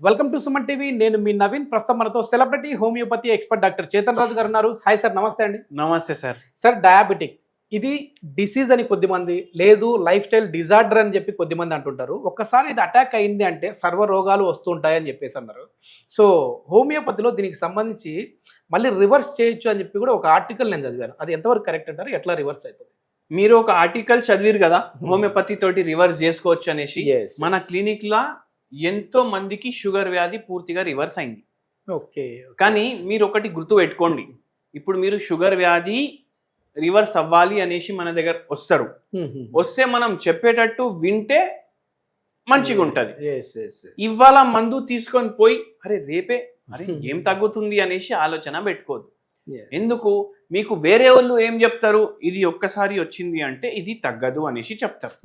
Welcome to Suman TV. నేను మీ నవీన్. ప్రస్తుతం మనతో celebrity homeopathy expert doctor Chetan Raju garu ఉన్నారు. హాయ్ సార్ నమస్తే అండి. నమస్తే సార్. Sir diabetic. ఇది డిసీజ్ అని కొద్దిమంది లేదు లైఫ్ స్టైల్ డిజార్డర్ అని చెప్పి కొద్దిమంది అంటుంటారు. ఒక్కసారి ఇది అటాక్ అయింది అంటే సర్వ రోగాలు వస్తుంటాయని చెప్పేసి అన్నారు. సో హోమియోపతిలో దీనికి సంబంధించి మళ్ళీ రివర్స్ చేయొచ్చు అని చెప్పి కూడా ఒక ఆర్టికల్ నేను చదివాను. అది ఎంతవరకు కరెక్ట్ అంటారు? ఎట్లా రివర్స్ అవుతుంది? మీరు ఒక ఆర్టికల్ చదివిరు కదా? హోమియోపతి తోటి రివర్స్ చేసుకోవచ్చు అనేసి. మన క్లినిక్ లా ఎంతో మందికి షుగర్ వ్యాధి పూర్తిగా రివర్స్ అయింది. ఓకే కానీ మీరు ఒకటి గుర్తు పెట్టుకోండి. ఇప్పుడు మీరు షుగర్ వ్యాధి రివర్స్ అవ్వాలి అనేసి మన దగ్గర వస్తారు. వస్తే మనం చెప్పేటట్టు వింటే మంచిగా ఉంటది. ఇవాళ మందు తీసుకొని పోయి అరే రేపే? అరే ఏం తగ్గుతుంది? అనేసి ఆలోచన పెట్టుకోదు ఎందుకు? మీకు వేరే వాళ్ళు ఏం చెప్తారు? ఇది ఒక్కసారి వచ్చింది అంటే ఇది తగ్గదు అనేసి చెప్తారు.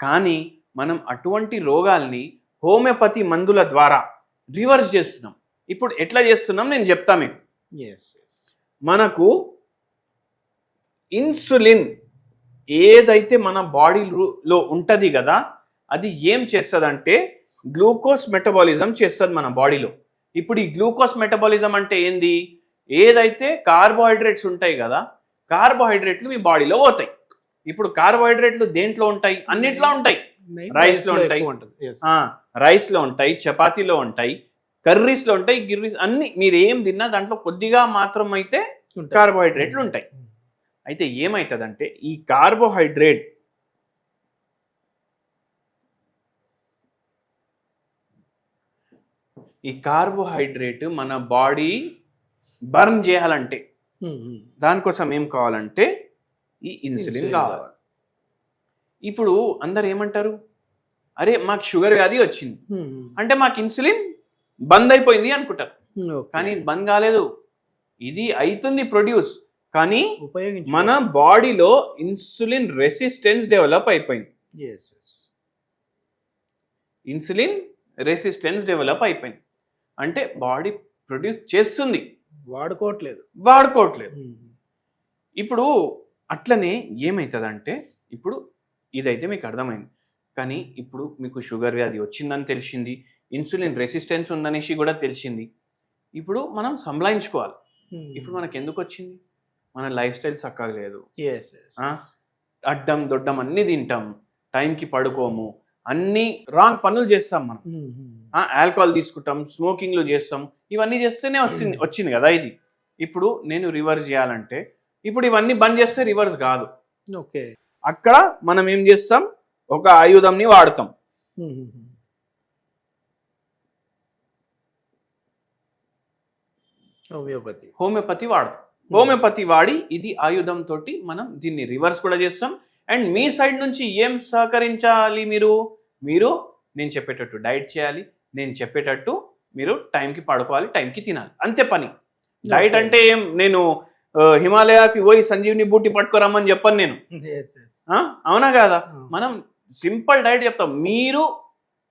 కానీ మనం అటువంటి రోగాల్ని హోమియోపతి మందుల ద్వారా రివర్స్ చేస్తున్నాం. ఇప్పుడు ఎట్లా చేస్తున్నాం నేను చెప్తా మీకు. మనకు ఇన్సులిన్ ఏదైతే మన బాడీలో ఉంటుంది కదా అది ఏం చేస్తుందంటే గ్లూకోజ్ మెటబాలిజం చేస్తుంది మన బాడీలో. ఇప్పుడు ఈ గ్లూకోజ్ మెటబాలిజం అంటే ఏంది? ఏదైతే కార్బోహైడ్రేట్స్ ఉంటాయి కదా కార్బోహైడ్రేట్లు మీ బాడీలో పోతాయి. ఇప్పుడు కార్బోహైడ్రేట్లు దేంట్లో ఉంటాయి? అన్నిట్లో ఉంటాయి. Rice లో ఉంటాయి. రైస్లో ఉంటాయి చపాతీలో ఉంటాయి కర్రీస్లో ఉంటాయి గిర్రీస్ అన్ని మీరు ఏం తిన్నా దాంట్లో కొద్దిగా మాత్రం అయితే కార్బోహైడ్రేట్లు ఉంటాయి. అయితే ఏమవుతుందంటే ఈ కార్బోహైడ్రేట్ ఈ కార్బోహైడ్రేట్ మన బాడీ బర్న్ చేయాలంటే దానికోసం ఏం కావాలంటే ఈ ఇన్సులిన్ కావాలి. ఇప్పుడు అందరు ఏమంటారు అరే మాకు షుగర్ వ్యాధి వచ్చింది. అంటే మాకు ఇన్సులిన్ బంద్ అయిపోయింది అనుకుంటారు. కానీ బంద్ కాలేదు. ఇది అవుతుంది ప్రొడ్యూస్. కానీ మన బాడీలో ఇన్సులిన్ రెసిస్టెన్స్ డెవలప్ అయిపోయింది. ఇన్సులిన్ రెసిస్టెన్స్ డెవలప్ అయిపోయింది. అంటే బాడీ ప్రొడ్యూస్ చేస్తుంది. వాడుకోవట్లేదు. వాడుకోవట్లేదు. ఇప్పుడు అట్లనే ఏమవుతుందంటే ఇప్పుడు ఇదైతే మీకు అర్థమైంది. కానీ ఇప్పుడు మీకు షుగర్ వ్యాధి వచ్చిందని తెలిసింది ఇన్సులిన్ రెసిస్టెన్స్ ఉందనేసి కూడా తెలిసింది. ఇప్పుడు మనం సంభాయించుకోవాలి ఇప్పుడు మనకు ఎందుకు వచ్చింది? మన లైఫ్ స్టైల్ చక్కగా లేదు? అడ్డం దొడ్డం అన్నీ తింటాం. టైంకి పడుకోము. అన్నీ రాంగ్ పనులు చేస్తాం మనం. ఆల్కహాల్ తీసుకుంటాం స్మోకింగ్లు చేస్తాం. ఇవన్నీ చేస్తేనే వచ్చింది వచ్చింది కదా ఇది. ఇప్పుడు నేను రివర్స్ చేయాలంటే ఇప్పుడు ఇవన్నీ బంద్ చేస్తే రివర్స్ కాదు. ఓకే. అక్కడ మనం ఏం చేస్తాం? ఒక ఆయుధంని వాడతాం. హోమియోపతి. హోమియోపతి వాడతాం. హోమియోపతి వాడి ఇది ఆయుధం తోటి మనం దీన్ని రివర్స్ కూడా చేస్తాం. అండ్ మీ సైడ్ నుంచి ఏం సహకరించాలి మీరు? మీరు నేను చెప్పేటట్టు డైట్ చేయాలి. నేను చెప్పేటట్టు మీరు టైంకి పడుకోవాలి టైంకి తినాలి. అంతే పని. డైట్. అంటే ఏం? నేను హిమాలయాకి పోయి సంజీవిని బూటి పట్టుకోరమ్మని చెప్పను నేను? అవునా కాదా? మనం సింపుల్ డైట్ చెప్తాం. మీరు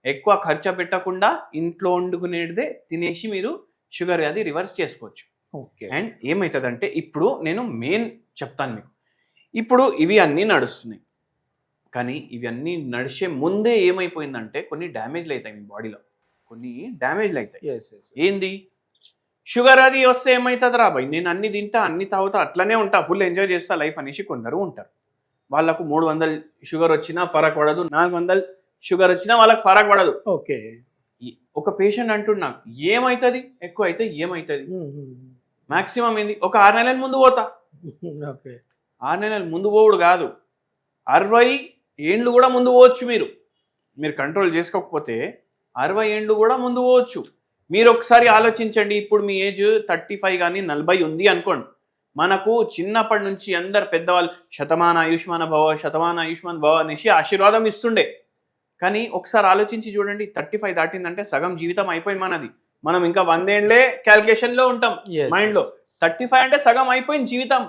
ఎక్కువ ఖర్చు పెట్టకుండా ఇంట్లో వండుకునేదే తినేసి మీరు షుగర్ వ్యాధి రివర్స్ చేసుకోవచ్చు. ఓకే అండ్ ఏమవుతుందంటే ఇప్పుడు నేను మెయిన్ చెప్తాను మీకు. ఇప్పుడు ఇవి అన్నీ నడుస్తున్నాయి. కానీ ఇవి అన్నీ నడిచే ముందే ఏమైపోయిందంటే కొన్ని డ్యామేజ్లు అవుతాయి మీ బాడీలో. కొన్ని డ్యామేజ్లు అవుతాయి. ఏంది? షుగర్ అది వస్తే ఏమవుతుంది రా భయ్ నేను అన్ని తింటా అన్ని తాగుతా అట్లనే ఉంటా ఫుల్ ఎంజాయ్ చేస్తా లైఫ్ అనేసి కొందరు ఉంటారు. వాళ్ళకు మూడు వందలు షుగర్ వచ్చినా ఫరక్ పడదు నాలుగు వందలు షుగర్ వచ్చినా వాళ్ళకి ఫరక్ పడదు. ఓకే. ఒక పేషెంట్ అంటున్నా ఏమవుతుంది ఎక్కువ అయితే ఏమవుతుంది మాక్సిమం ఏంది? ఒక ఆరు నెలల ముందు పోతా. ఓకే. ఆరు నెలల ముందు పోవుడు కాదు. అరవై ఏండ్లు కూడా ముందు పోవచ్చు మీరు. మీరు కంట్రోల్ చేసుకోకపోతే అరవై ఏండ్లు కూడా ముందు పోవచ్చు. మీరు ఒకసారి ఆలోచించండి ఇప్పుడు మీ ఏజ్ థర్టీ ఫైవ్ కానీ నలభై ఉంది అనుకోండి. మనకు చిన్నప్పటి నుంచి అందరు పెద్దవాళ్ళు శతమాన ఆయుష్మాన భవ శతమాన ఆయుష్మాన్ భవ అనేసి ఆశీర్వాదం ఇస్తుండే. కానీ ఒకసారి ఆలోచించి చూడండి థర్టీ ఫైవ్ దాటిందంటే సగం జీవితం అయిపోయింది మనది. మనం ఇంకా వందేళ్ళే క్యాల్కులేషన్లో ఉంటాం Mind లో. థర్టీ ఫైవ్ అంటే సగం అయిపోయింది జీవితం.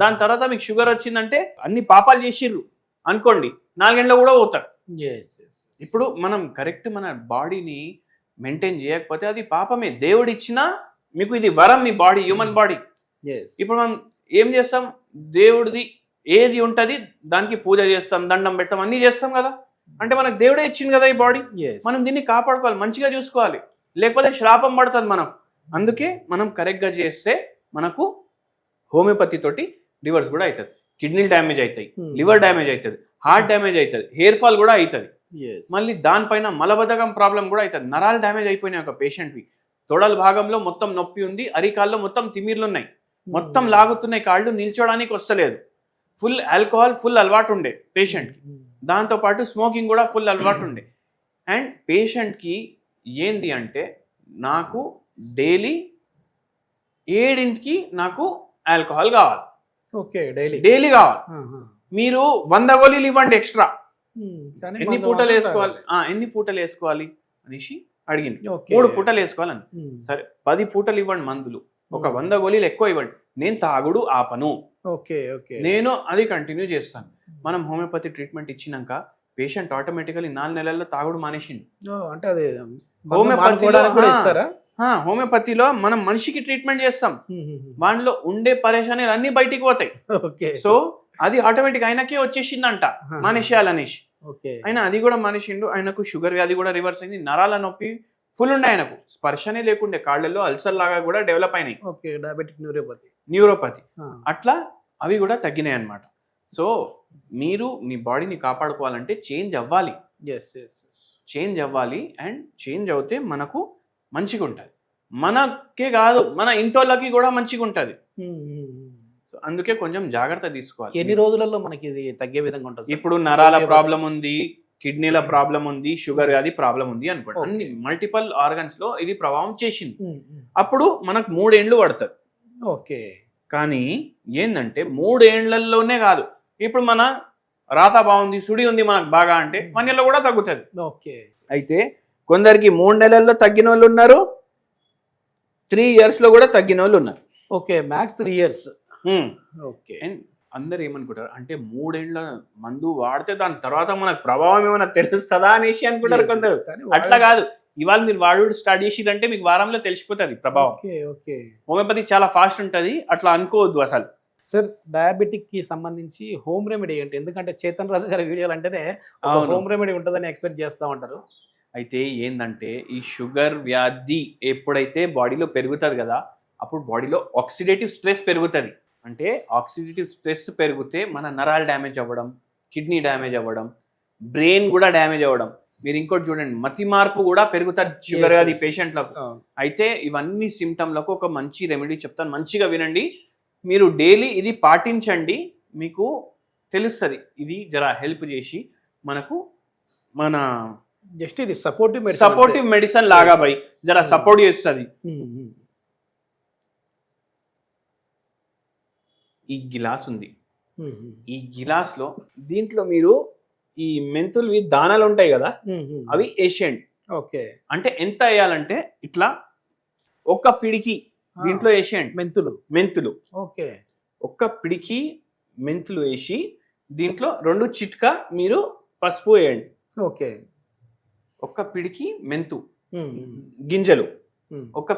దాని తర్వాత మీకు షుగర్ వచ్చిందంటే అన్ని పాపాలు చేసిర్రు అనుకోండి నాలుగేళ్ళలో కూడా పోతారు. ఇప్పుడు మనం కరెక్ట్ మన బాడీని మెయింటైన్ చేయకపోతే అది పాపమే. దేవుడు ఇచ్చినా మీకు ఇది వరం మీ బాడీ హ్యూమన్ బాడీ ఇప్పుడు మనం ఏం చేస్తాం? దేవుడిది ఏది ఉంటది దానికి పూజ చేస్తాం దండం పెడతాం అన్ని చేస్తాం కదా. అంటే మనకు దేవుడే ఇచ్చింది కదా ఈ బాడీ మనం దీన్ని కాపాడుకోవాలి మంచిగా చూసుకోవాలి. లేకపోతే శ్రాపం పడుతుంది మనం. అందుకే మనం కరెక్ట్గా చేస్తే మనకు హోమియోపతి తోటి లివర్స్ కూడా అవుతుంది కిడ్నీలు డ్యామేజ్ అవుతాయి Hmm. లివర్ డ్యామేజ్ అవుతుంది హార్ట్ డ్యామేజ్ అవుతుంది హెయిర్ ఫాల్ కూడా అవుతుంది. మళ్ళీ దానిపైన మలబద్ధకం ప్రాబ్లం కూడా అవుతుంది. నరాలు డ్యామేజ్ అయిపోయినాయి ఒక పేషెంట్వి తొడల భాగంలో మొత్తం నొప్పి ఉంది అరికాల్లో మొత్తం తిమ్మిర్లు ఉన్నాయి. మొత్తం Hmm. లాగుతున్నాయి కాళ్ళు నిల్చోడానికి వస్తలేదు. ఫుల్ ఆల్కహాల్ ఫుల్ అలవాటు ఉండే పేషెంట్ Hmm. దాంతో పాటు స్మోకింగ్ కూడా ఫుల్ అలవాటు ఉండే. అండ్ పేషెంట్కి ఏంది అంటే నాకు డైలీ ఏడింటికి నాకు ఆల్కహాల్ కావాలి. ఓకే డైలీ డైలీ కావాలి. మీరు వంద గోళీలు ఇవ్వండి ఎక్స్ట్రా. ఎన్ని పూటలు వేసుకోవాలి? ఆ, ఎన్ని పూటలు వేసుకోవాలి? అనేసి అడిగింది మూడు పూటలు వేసుకోవాలని. సరే పది పూటలు ఇవ్వండి మందులు. ఒక వంద గోళీలు ఎక్కువ ఇవ్వండి. నేను తాగుడు ఆపను. Okay okay. నేను అది కంటిన్యూ చేస్తాను. మనం హోమియోపతి ట్రీట్మెంట్ ఇచ్చినాక పేషెంట్ ఆటోమేటికలీ నాలుగు నెలల్లో తాగుడు మానేసింది అంటే అదే హోమియోపతిలో, మనం మనిషికి ట్రీట్మెంట్ చేస్తాం. వాటిలో ఉండే పరేషానీలు అన్ని బయటికి పోతాయి. ఓకే. సో అది ఆటోమేటిక్ ఆయనకే వచ్చేసిందంట మానేసేయాలనేసి ఓకే. ఆయన అది కూడా మానేసిండు ఆయనకు షుగర్ వ్యాధి కూడా రివర్స్ అయింది నరాల నొప్పి ఫుల్ ఉండే ఆయనకు. స్పర్శనే లేకుండే కాళ్ళల్లో అల్సర్ లాగా కూడా డెవలప్ అయినాయి. ఓకే డయాబెటిక్ న్యూరోపతి న్యూరోపతి అట్లా అవి కూడా తగ్గినాయి అన్నమాట. సో మీరు మీ బాడీని కాపాడుకోవాలంటే చేంజ్ అవ్వాలి. ఎస్ ఎస్ చేంజ్ అవ్వాలి అండ్ చేంజ్ అవుతే మనకు మంచిగా ఉంటుంది మనకే కాదు మన ఇంటోళ్ళకి కూడా మంచిగా ఉంటుంది సో అందుకే కొంచెం జాగ్రత్త తీసుకోవాలి. ఎన్ని రోజులలో మనకి ఇది తగ్గే విధంగా ఉంటుంది? ఇప్పుడు నరాల ప్రాబ్లం ఉంది కిడ్నీల ప్రాబ్లం ఉంది షుగర్ వ్యాధి ప్రాబ్లం ఉంది అనుకోండి. అన్ని మల్టిపల్ ఆర్గన్స్లో ఇది ప్రభావం చేసింది. ఉమ్, ఉమ్. అప్పుడు మనకు మూడేండ్లు పడుతుంది ఓకే. కానీ ఏంటంటే మూడేండ్లలోనే కాదు. ఇప్పుడు మన రాత బాగుంది సుడి ఉంది మనకు బాగా అంటే వన్ ఇయర్లో కూడా తగ్గుతుంది. ఓకే. అయితే కొందరికి మూడు నెలల్లో తగ్గిన వాళ్ళు ఉన్నారు త్రీ ఇయర్స్లో కూడా తగ్గిన వాళ్ళు ఉన్నారు. Okay max three years. Okay. And అందరు ఏమనుకుంటారు అంటే మూడేళ్ళ మందు వాడితే దాని తర్వాత మనకు ప్రభావం ఏమైనా తెలుస్తుందా అనేసి అనుకుంటారు కొందరు. అట్లా కాదు. ఇవాళ మీరు వాడు స్టార్ట్ చేసిరంటే మీకు వారంలో తెలిసిపోతుంది ప్రభావం. Okay okay. హోమియోపతి చాలా ఫాస్ట్ ఉంటది. అట్లా అనుకోవద్దు అసలు. సార్ డయాబెటిక్కి సంబంధించి హోమ్ రెమెడీ ఏంటి ఎందుకంటే చేతన్ రాజు గారి వీడియోలు అంటేనే. హోమ్ రెమెడీ ఉంటుందని ఎక్స్పెక్ట్ చేస్తా ఉంటారు. అయితే ఏంటంటే ఈ షుగర్ వ్యాధి ఎప్పుడైతే బాడీలో పెరుగుతుంది కదా అప్పుడు బాడీలో ఆక్సిడేటివ్ స్ట్రెస్ పెరుగుతుంది. అంటే ఆక్సిడేటివ్ స్ట్రెస్ పెరిగితే మన నరాలు డ్యామేజ్ అవ్వడం కిడ్నీ డ్యామేజ్ అవ్వడం బ్రెయిన్ కూడా డ్యామేజ్ అవ్వడం. మీరు ఇంకోటి చూడండి మతి మార్పు కూడా పెరుగుతుంది షుగర్ yes. పేషెంట్లకు. అయితే ఇవన్నీ సిమ్టమ్లకు ఒక మంచి రెమెడీ చెప్తాను. మంచిగా వినండి. మీరు డైలీ ఇది పాటించండి. మీకు తెలుస్తుంది. ఇది జర హెల్ప్ చేసి మనకు మన జస్ట్ ఇది సపోర్టివ్ సపోర్టివ్ మెడిసిన్ లాగా బై జర సపోర్ట్ చేస్తుంది. ఈ గిలాస్ ఉంది. ఈ గిలాస్లో దీంట్లో మీరు ఈ మెంతులు దానాలు ఉంటాయి కదా అవి వేసేయండి ఓకే. అంటే ఎంత వేయాలంటే ఇట్లా ఒక్క పిడికి దీంట్లో వేసేయండి మెంతులు. మెంతులు. ఓకే. ఒక్క పిడికి మెంతులు వేసి దీంట్లో రెండు చిట్కా మీరు పసుపు వేయండి. ఓకే. ఒక్క పిడికి మెంతు. గింజలు. ఒక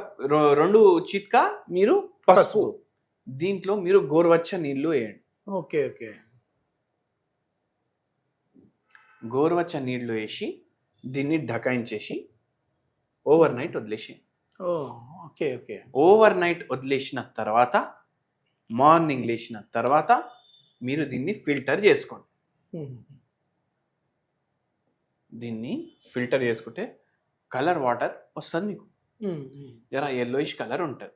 రెండు చిట్కా మీరు పసుపు. దీంట్లో మీరు గోరువచ్చ నీళ్ళు వేయండి. Okay okay. గోరువచ్చ నీళ్ళు వేసి దీన్ని ఢకాయించేసి ఓవర్ నైట్ వదిలేసి ఓకే ఓకే. ఓవర్ నైట్ వదిలేసిన తర్వాత మార్నింగ్ లేచిన తర్వాత మీరు దీన్ని ఫిల్టర్ చేసుకోండి. దీన్ని ఫిల్టర్ చేసుకుంటే కలర్ వాటర్ వస్తుంది. మీకు జర ఎల్లోయిష్ కలర్ ఉంటుంది.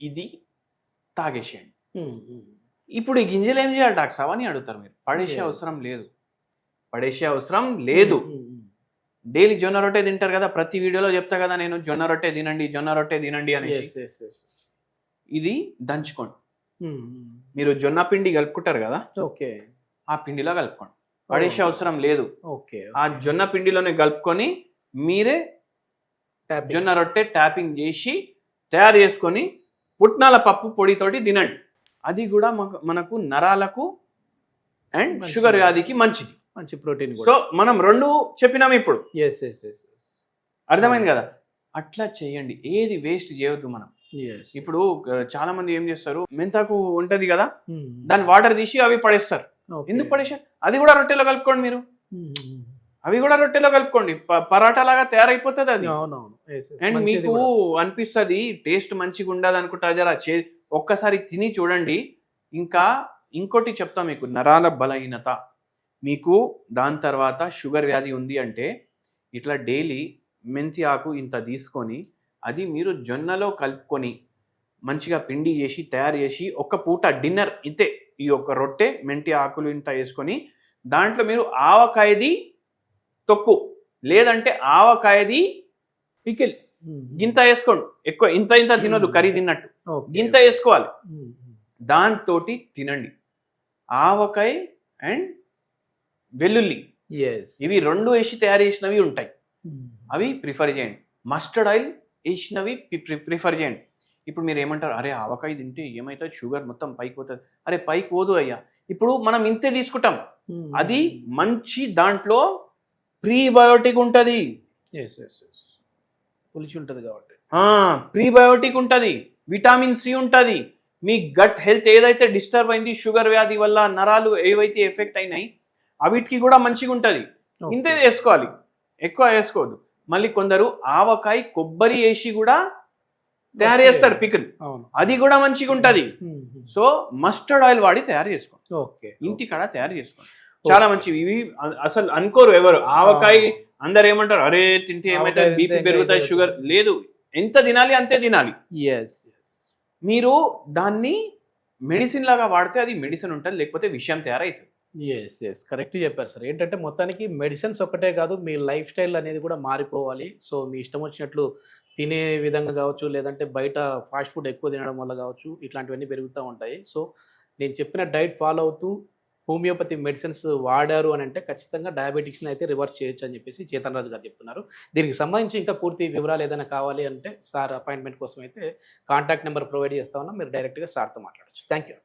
ఇది తాగేసేయండి. ఇప్పుడు ఈ గింజలు ఏం చేయాలి డాక్టర్ సాబ్ అని అడుగుతారు మీరు. పడేసే. అవసరం లేదు. పడేసే అవసరం లేదు. డైలీ జొన్న రొట్టె తింటారు కదా ప్రతి వీడియోలో చెప్తా కదా నేను జొన్న రొట్టె తినండి జొన్న రొట్టె తినండి అనేసి. ఇది దంచుకోండి. మీరు జొన్న పిండి కలుపుకుంటారు కదా ఓకే. ఆ పిండిలో కలుపుకోండి. పడేసే అవసరం లేదు. ఓకే ఆ జొన్న పిండిలోనే కలుపుకొని మీరే జొన్న రొట్టె ట్యాపింగ్ చేసి తయారు చేసుకొని పుట్నాల పప్పు పొడితోటి తినండి. అది కూడా మనకు నరాలకు అండ్. షుగర్ వ్యాధికి మంచిది. మంచి ప్రోటీన్ సో మనం రెండు చెప్పినాం ఇప్పుడు. ఎస్ ఎస్ ఎస్ అర్థమైంది కదా? అట్లా చేయండి. ఏది వేస్ట్ చేయొద్దు మనం. ఇప్పుడు చాలా మంది ఏం చేస్తారు? మెంతాకు ఉంటది కదా? దాని వాటర్ తీసి అవి పడేస్తారు. ఎందుకు పడేసారు అది కూడా రొట్టెలో కలుపుకోండి మీరు. అవి కూడా రొట్టెలో కలుపుకోండి. పరాటా లాగా తయారైపోతుంది అది. అవునవును. అండ్ మీకు. అనిపిస్తుంది టేస్ట్ మంచిగా ఉండదు అనుకుంటా జరా చే ఒక్కసారి తిని చూడండి. ఇంకా ఇంకోటి చెప్తా మీకు నరాల బలహీనత. మీకు దాని తర్వాత షుగర్ వ్యాధి ఉంది అంటే ఇట్లా డైలీ మెంతి ఆకు ఇంత తీసుకొని అది మీరు జొన్నలో కలుపుకొని మంచిగా పిండి చేసి తయారు చేసి ఒక పూట డిన్నర్ ఇంతే. ఈ యొక్క రొట్టె మెంతి ఆకులు ఇంత వేసుకొని దాంట్లో మీరు ఆవకాయది తొక్కు. లేదంటే ఆవకాయది పికిల్. గింత వేసుకోండి. ఎక్కువ ఇంత ఇంత తినదు కర్రీ తిన్నట్టు. గింత వేసుకోవాలి. దాంతో తినండి. ఆవకాయ అండ్ వెల్లుల్లి. ఇవి రెండు వేసి తయారు చేసినవి ఉంటాయి. అవి ప్రిఫర్ చేయండి. మస్టర్డ్ ఆయిల్ వేసినవి ప్రిఫర్ చేయండి. ఇప్పుడు మీరు ఏమంటారు? అరే ఆవకాయ తింటే ఏమవుతుంది షుగర్ మొత్తం పైకి పోతుంది. అరే పైకి పోదు అయ్యా. ఇప్పుడు మనం ఇంతే తీసుకుంటాం. అది మంచి దాంట్లో ప్రీబయోటిక్ ఉంటుంది. Yes, yes, yes. పులిచి ఉంటది కాబట్టి. ప్రీబయోటిక్ ఉంటుంది. విటామిన్ సి ఉంటుంది. మీ గట్ హెల్త్ ఏదైతే డిస్టర్బ్ అయింది షుగర్ వ్యాధి వల్ల నరాలు ఏవైతే ఎఫెక్ట్ అయినాయి అవిటికి కూడా మంచిగా ఉంటుంది. ఇంతే వేసుకోవాలి ఎక్కువ వేసుకోవద్దు. మళ్ళీ కొందరు ఆవకాయ కొబ్బరి వేసి కూడా తయారు. చేస్తారు పికిల్. అది కూడా మంచిగా ఉంటుంది. మ్మ్. సో మస్టర్డ్ ఆయిల్ వాడి తయారు చేసుకోండి. ఇంటికాడ తయారు చేసుకోండి. చాలా మంచివి. ఇవి అసలు అనుకోరు ఎవరు. ఆవకాయ అందరు ఏమంటారు అరే తింటే ఏమైతే బీపీ పెరుగుతాయి షుగర్ లేదు. ఎంత తినాలి అంతే తినాలి. మీరు దాన్ని మెడిసిన్ లాగా వాడితే అది మెడిసిన్ ఉంటుంది లేకపోతే విషయం తయారవుతుంది ఎస్ ఎస్ కరెక్ట్ చెప్పారు సార్. ఏంటంటే మొత్తానికి మెడిసిన్స్ ఒక్కటే కాదు మీ లైఫ్ స్టైల్ అనేది కూడా మారిపోవాలి. సో మీ ఇష్టం వచ్చినట్లు తినే విధంగా కావచ్చు లేదంటే బయట ఫాస్ట్ ఫుడ్ ఎక్కువ తినడం వల్ల కావచ్చు ఇట్లాంటివన్నీ పెరుగుతూ ఉంటాయి. సో నేను చెప్పిన డైట్ ఫాలో అవుతూ హోమియోపతి మెడిసిన్స్ వాడారు అని అంటే ఖచ్చితంగా డయాబెటిక్స్ని అయితే రివర్స్ చేయొచ్చు అని చెప్పేసి చేతన్ రాజు గారు చెప్తున్నారు. దీనికి సంబంధించి ఇంకా పూర్తి వివరాలు ఏదైనా కావాలి అంటే సార్ అపాయింట్మెంట్ కోసం అయితే కాంటాక్ట్ నెంబర్ ప్రొవైడ్ చేస్తా ఉన్నా మీరు డైరెక్ట్గా సార్తో మాట్లాడచ్చు. Thank you